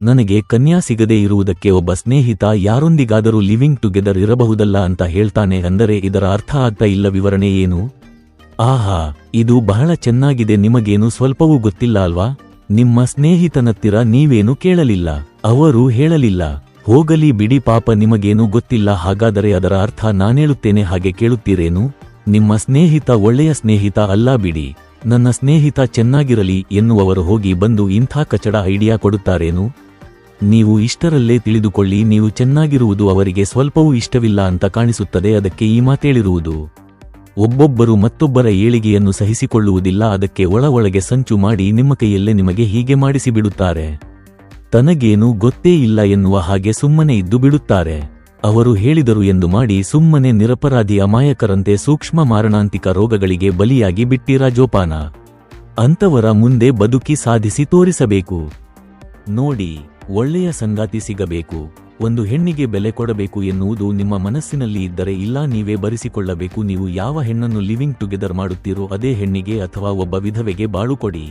ನನಗೆ ಕನ್ಯಾ ಸಿಗದೇ ಇರುವುದಕ್ಕೆ ಒಬ್ಬ ಸ್ನೇಹಿತ ಯಾರೊಂದಿಗಾದರೂ ಲಿವಿಂಗ್ ಟುಗೆದರ್ ಇರಬಹುದಲ್ಲ ಅಂತ ಹೇಳ್ತಾನೆ ಅಂದರೆ ಇದರ ಅರ್ಥ ಆಗ್ತಾ ಇಲ್ಲ ವಿವರಣೆ ಏನು? ಆಹಾ, ಇದು ಬಹಳ ಚೆನ್ನಾಗಿದೆ, ನಿಮಗೇನು ಸ್ವಲ್ಪವೂ ಗೊತ್ತಿಲ್ಲ ಅಲ್ವಾ? ನಿಮ್ಮ ಸ್ನೇಹಿತನತ್ತಿರ ನೀವೇನು ಕೇಳಲಿಲ್ಲ? ಅವರು ಹೇಳಲಿಲ್ಲ, ಹೋಗಲಿ ಬಿಡಿ ಪಾಪ, ನಿಮಗೇನು ಗೊತ್ತಿಲ್ಲ, ಹಾಗಾದರೆ ಅದರ ಅರ್ಥ ನಾನೇಳುತ್ತೇನೆ ಹಾಗೆ ಕೇಳುತ್ತೀರೇನು? ನಿಮ್ಮ ಸ್ನೇಹಿತ ಒಳ್ಳೆಯ ಸ್ನೇಹಿತ ಅಲ್ಲ ಬಿಡಿ, ನನ್ನ ಸ್ನೇಹಿತ ಚೆನ್ನಾಗಿರಲಿ ಎನ್ನುವವರು ಹೋಗಿ ಬಂದು ಇಂಥ ಕಚಡ ಐಡಿಯಾ ಕೊಡುತ್ತಾರೇನು? ನೀವು ಇಷ್ಟರಲ್ಲೇ ತಿಳಿದುಕೊಳ್ಳಿ, ನೀವು ಚೆನ್ನಾಗಿರುವುದು ಅವರಿಗೆ ಸ್ವಲ್ಪವೂ ಇಷ್ಟವಿಲ್ಲ ಅಂತ ಕಾಣಿಸುತ್ತದೆ, ಅದಕ್ಕೆ ಈ ಮಾತೇಳಿರುವುದು ಒಬ್ಬೊಬ್ಬರು ಮತ್ತೊಬ್ಬರ ಏಳಿಗೆಯನ್ನು ಸಹಿಸಿಕೊಳ್ಳುವುದಿಲ್ಲ, ಅದಕ್ಕೆ ಒಳ ಒಳಗೆ ಸಂಚು ಮಾಡಿ ನಿಮ್ಮ ಕೈಯಲ್ಲೇ ನಿಮಗೆ ಹೀಗೆ ಮಾಡಿಸಿಬಿಡುತ್ತಾರೆ ತನಗೇನು ಗೊತ್ತೇ ಇಲ್ಲ ಎನ್ನುವ ಹಾಗೆ ಸುಮ್ಮನೆ ಇದ್ದು ಬಿಡುತ್ತಾರೆ. ಅವರು ಹೇಳಿದರು ಎಂದು ಮಾಡಿ ಸುಮ್ಮನೆ ನಿರಪರಾಧಿ ಅಮಾಯಕರಂತೆ ಸೂಕ್ಷ್ಮ ಮಾರಣಾಂತಿಕ ರೋಗಗಳಿಗೆ ಬಲಿಯಾಗಿ ಬಿಟ್ಟಿರ ಜೋಪಾನ. ಅಂತವರ ಮುಂದೆ ಬದುಕಿ ಸಾಧಿಸಿ ತೋರಿಸಬೇಕು. ನೋಡಿ. ಒಳ್ಳೆಯ ಸಂಗಾತಿ ಸಿಗಬೇಕು, ಒಂದು ಹೆಣ್ಣಿಗೆ ಬೆಲೆ ಕೊಡಬೇಕು ಎನ್ನುವುದು ನಿಮ್ಮ ಮನಸ್ಸಿನಲ್ಲಿ ಇದ್ದರೆ ಇಲ್ಲ, ನೀವೇ ಬರಿಸಿಕೊಳ್ಳಬೇಕು, ನೀವು ಯಾವ ಹೆಣ್ಣನ್ನು ಲಿವಿಂಗ್ ಟುಗೆದರ್ ಮಾಡುತ್ತೀರೋ ಅದೇ ಹೆಣ್ಣಿಗೆ ಅಥವಾ ಒಬ್ಬ ವಿಧವೆಗೆ ಬಾಳು ಕೊಡಿ.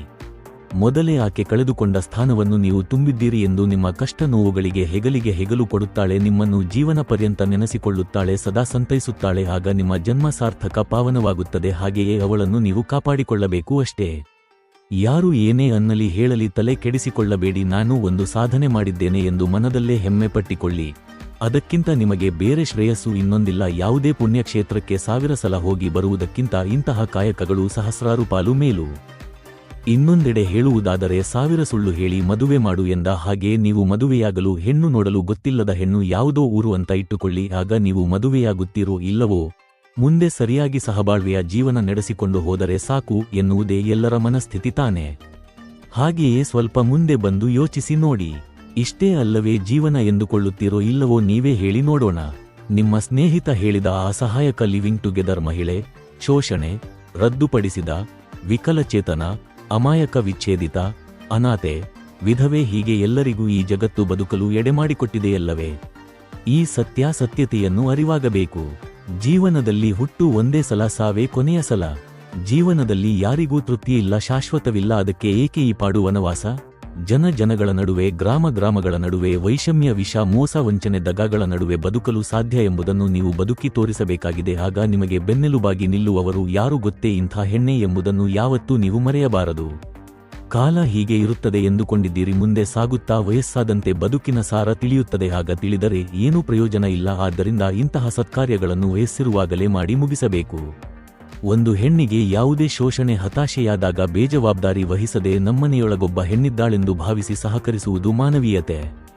ಮೊದಲೇ ಆಕೆ ಕಳೆದುಕೊಂಡ ಸ್ಥಾನವನ್ನು ನೀವು ತುಂಬಿದ್ದೀರಿ ಎಂದು ನಿಮ್ಮ ಕಷ್ಟ ನೋವುಗಳಿಗೆ ಹೆಗಲಿಗೆ ಹೆಗಲು ಕೊಡುತ್ತಾಳೆ, ನಿಮ್ಮನ್ನು ಜೀವನ ಪರ್ಯಂತ ನೆನೆಸಿಕೊಳ್ಳುತ್ತಾಳೆ, ಸದಾ ಸಂತೈಸುತ್ತಾಳೆ, ಆಗ ನಿಮ್ಮ ಜನ್ಮ ಸಾರ್ಥಕ ಪಾವನವಾಗುತ್ತದೆ, ಹಾಗೆಯೇ ಅವಳನ್ನು ನೀವು ಕಾಪಾಡಿಕೊಳ್ಳಬೇಕು ಅಷ್ಟೇ. ಯಾರು ಏನೇ ಅನ್ನಲಿ ಹೇಳಲಿ ತಲೆ ಕೆಡಿಸಿಕೊಳ್ಳಬೇಡಿ, ನಾನು ಒಂದು ಸಾಧನೆ ಮಾಡಿದ್ದೇನೆ ಎಂದು ಮನದಲ್ಲೇ ಹೆಮ್ಮೆ ಪಟ್ಟಿಕೊಳ್ಳಿ. ಅದಕ್ಕಿಂತ ನಿಮಗೆ ಬೇರೆ ಶ್ರೇಯಸ್ಸು ಇನ್ನೊಂದಿಲ್ಲ, ಯಾವುದೇ ಪುಣ್ಯಕ್ಷೇತ್ರಕ್ಕೆ ಸಾವಿರ ಸಲ ಹೋಗಿ ಬರುವುದಕ್ಕಿಂತ ಇಂತಹ ಕಾಯಕಗಳು ಸಹಸ್ರಾರು ಪಾಲು ಮೇಲು. ಇನ್ನೊಂದೆಡೆ ಹೇಳುವುದಾದರೆ, ಸಾವಿರ ಸುಳ್ಳು ಹೇಳಿ ಮದುವೆ ಮಾಡು ಎಂದ ಹಾಗೆ ನೀವು ಮದುವೆಯಾಗಲು ಹೆಣ್ಣು ನೋಡಲು ಗೊತ್ತಿಲ್ಲದ ಹೆಣ್ಣು ಯಾವುದೋ ಊರು ಅಂತ ಇಟ್ಟುಕೊಳ್ಳಿ, ಆಗ ನೀವು ಮದುವೆಯಾಗುತ್ತೀರೋ ಇಲ್ಲವೋ? ಮುಂದೆ ಸರಿಯಾಗಿ ಸಹಬಾಳ್ವೆಯ ಜೀವನ ನಡೆಸಿಕೊಂಡು ಹೋದರೆ ಸಾಕು ಎನ್ನುವುದೇ ಎಲ್ಲರ ಮನಸ್ಥಿತಿ ತಾನೆ. ಹಾಗೆಯೇ ಸ್ವಲ್ಪ ಮುಂದೆ ಬಂದು ಯೋಚಿಸಿ ನೋಡಿ. ಇಷ್ಟೇ ಅಲ್ಲವೇ ಜೀವನ ಎಂದುಕೊಳ್ಳುತ್ತೀರೋ ಇಲ್ಲವೋ ನೀವೇ ಹೇಳಿ ನೋಡೋಣ. ನಿಮ್ಮ ಸ್ನೇಹಿತ ಹೇಳಿದ ಅಸಹಾಯಕ ಲಿವಿಂಗ್ ಟುಗೆದರ್ ಮಹಿಳೆ, ಶೋಷಣೆ, ರದ್ದುಪಡಿಸಿದ, ವಿಕಲಚೇತನ, ಅಮಾಯಕ ವಿಚ್ಛೇದಿತ, ಅನಾಥೆ, ವಿಧವೆ ಹೀಗೆ ಎಲ್ಲರಿಗೂ ಈ ಜಗತ್ತು ಬದುಕಲು ಎಡೆಮಾಡಿಕೊಟ್ಟಿದೆಯಲ್ಲವೇ. ಈ ಸತ್ಯಾಸತ್ಯತೆಯನ್ನು ಅರಿವಾಗಬೇಕು. ಜೀವನದಲ್ಲಿ ಹುಟ್ಟು ಒಂದೇ ಸಲ ಸಾವೇ ಕೊನೆಯ ಸಲ. ಜೀವನದಲ್ಲಿ ಯಾರಿಗೂ ತೃಪ್ತಿಯಿಲ್ಲ ಶಾಶ್ವತವಿಲ್ಲ, ಅದಕ್ಕೆ ಏಕೆ ಈ ಪಾಡು ವನವಾಸ? ಜನ ಜನಗಳ ನಡುವೆ, ಗ್ರಾಮ ಗ್ರಾಮಗಳ ನಡುವೆ, ವೈಷಮ್ಯ ವಿಷ, ಮೋಸ ವಂಚನೆ, ದಗಾಗಳ ನಡುವೆ ಬದುಕಲು ಸಾಧ್ಯ ಎಂಬುದನ್ನು ನೀವು ಬದುಕಿ ತೋರಿಸಬೇಕಾಗಿದೆ. ಆಗ ನಿಮಗೆ ಬೆನ್ನೆಲುಬಾಗಿ ನಿಲ್ಲುವವರು ಯಾರು ಗೊತ್ತೇ ಇಂಥ ಹೆಣ್ಣೆ ಎಂಬುದನ್ನು ಯಾವತ್ತೂ ನೀವು ಮರೆಯಬಾರದು. ಕಾಲ ಹೀಗೆ ಇರುತ್ತದೆ ಎಂದುಕೊಂಡಿದ್ದೀರಿ, ಮುಂದೆ ಸಾಗುತ್ತಾ ವಯಸ್ಸಾದಂತೆ ಬದುಕಿನ ಸಾರ ತಿಳಿಯುತ್ತದೆ. ಆಗ ತಿಳಿದರೆ ಏನೂ ಪ್ರಯೋಜನ ಇಲ್ಲ. ಆದ್ದರಿಂದ ಇಂತಹ ಸತ್ಕಾರ್ಯಗಳನ್ನು ವಯಸ್ಸಿರುವಾಗಲೇ ಮಾಡಿ ಮುಗಿಸಬೇಕು. ಒಂದು ಹೆಣ್ಣಿಗೆ ಯಾವುದೇ ಶೋಷಣೆ ಹತಾಶೆಯಾದಾಗ ಬೇಜವಾಬ್ದಾರಿ ವಹಿಸದೆ ನಮ್ಮನೆಯೊಳಗೊಬ್ಬ ಹೆಣ್ಣಿದ್ದಾಳೆಂದು ಭಾವಿಸಿ ಸಹಕರಿಸುವುದು ಮಾನವೀಯತೆ.